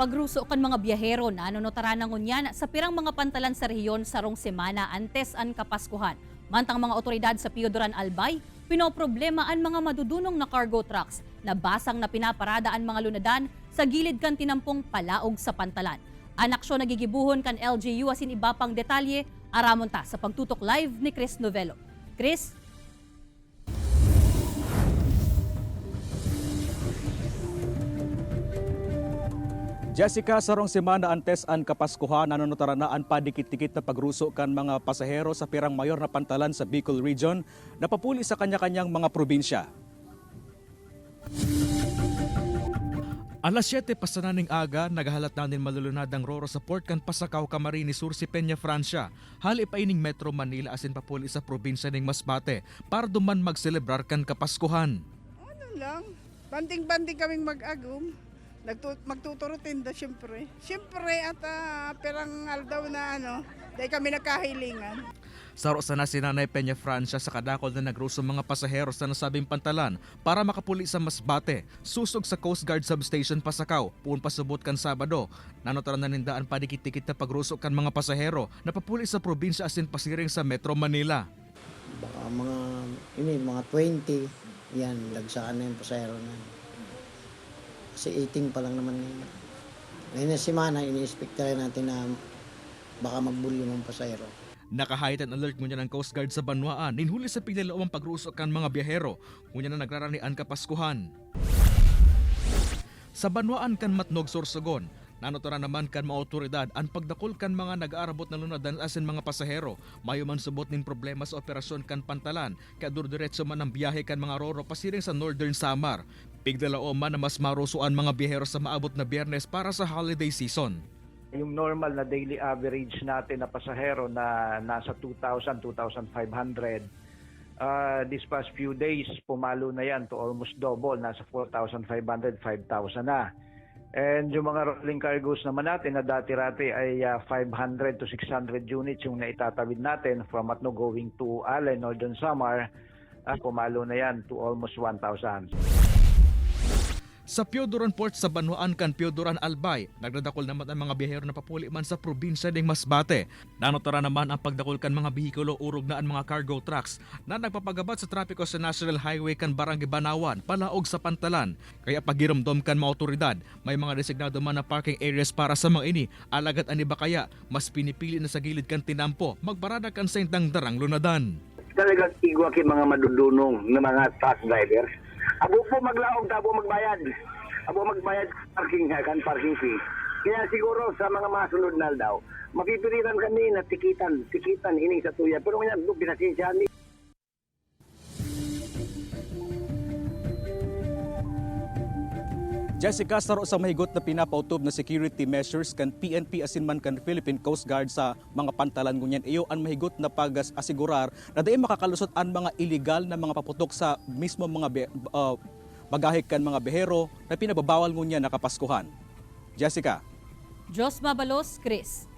pagruso kan mga biyahero na nanonotaran ng unyan sa pirang mga pantalan sa rehiyon sarong semana antes an Kapaskuhan. Mantang mga otoridad sa Piodoran Albay, pinoproblema ang mga madudunong na cargo trucks na basang na pinaparada ang mga lunadan sa gilid kan tinampong palaog sa pantalan. Ang aksyon nagigibuhon kan LGU asin iba pang detalye, aramon ta sa pagtutok live ni Chris Novello. Chris, Jessica, sarong semana antes an Kapaskuhan, nanonotaranaan pa dikit-dikit na pagruso kan mga pasahero sa pirang mayor na pantalan sa Bicol Region na papuli sa kanya-kanyang mga probinsya. Alas 7 pasananing aga, naghahalat na din malulunad ang Roro sa Port kan Pasakaw Camarines Sur si Peña, Francia. Hali pa ining Metro Manila asin papuli sa probinsya ning Masbate para duman magselebrar kan Kapaskuhan. Ano lang, banting-banting kaming mag-agum. Nagtu- magtuturutin da siyempre. Siyempre at ah, perang aldaw na ano, dahil kami nagkahilingan. Saro sana si Nanay Peña Francia sa kadakol na nagruso mga pasahero sa nasabing pantalan para makapuli sa Masbate. Susog sa Coast Guard Substation Pasakaw, puun pasubot kan Sabado. Nanotaran na nindaan pa dikit-dikit na pagruso kan mga pasahero na papuli sa probinsya asin pasiring sa Metro Manila. Baka mga, ini, mga 20, yan, lagsakan na yung pasahero na. Kasi 18 pa lang naman ngayon. Ngayon na simana, ini-expect talaga natin na baka magbulyo ng pasahero. Naka-heightened alert ngunyan ng Coast Guard sa Banwaan, ninhuli sa piglalawang pagruso kan mga biyahero, ngunyan na nagraranian kapaskuhan. Sa Banwaan kan Matnog Sorsogon, nanotora naman kan mga otoridad ang pagdakol kan mga nag-aarabot na lunadan asin mga pasahero. Mayo man subot nin problema sa operasyon kan pantalan, kaya durdiretso man ang biyahe kan mga roro pasiring sa Northern Samar. Piglalao man na mas marusuan mga biyahero sa maabot na biyernes para sa holiday season. yung normal na daily average natin na pasahero na nasa 2,000, 2,500, uh, this past few days, pumalo na yan to almost double. Nasa 4,500, 5,000 na. And yung mga rolling cargoes naman natin na dati-rati ay uh, 500 to 600 units yung naitatawid natin from Matno going to Allen, Northern Samar, uh, pumalo na yan to almost 1,000. Sa Piodoran Port sa Banwaan kan Piodoran Albay, nagdadakol naman ang mga biyahero na papuli man sa probinsya ng Masbate. Nanotara naman ang pagdakol kan mga bihikulo urog na ang mga cargo trucks na nagpapagabat sa trapiko sa National Highway kan Barangay Banawan, palaog sa Pantalan. Kaya pagiramdom kan mga otoridad, may mga designado man na parking areas para sa mga ini. Alagad ani ba kaya, mas pinipili na sa gilid kan tinampo, magbarada kan sa darang lunadan. talagang igwa kay mga madudunong ng mga truck drivers. Abo po maglaog, abo magbayad. Abo magbayad parking ha, kan parking fee. Kaya siguro sa mga masunod na daw, mapipilitan kami na tikitan, tikitan ini sa tuya. Pero ngayon, no, Jessica, saro sa mahigot na pinapautob na security measures kan PNP asin man kan Philippine Coast Guard sa mga pantalan ngunyan iyo ang mahigot na pag-asigurar na di makakalusot ang mga illegal na mga paputok sa mismo mga uh, bagahe kan mga behero na pinababawal ngunyan na kapaskuhan. Jessica. Jos Mabalos, Chris.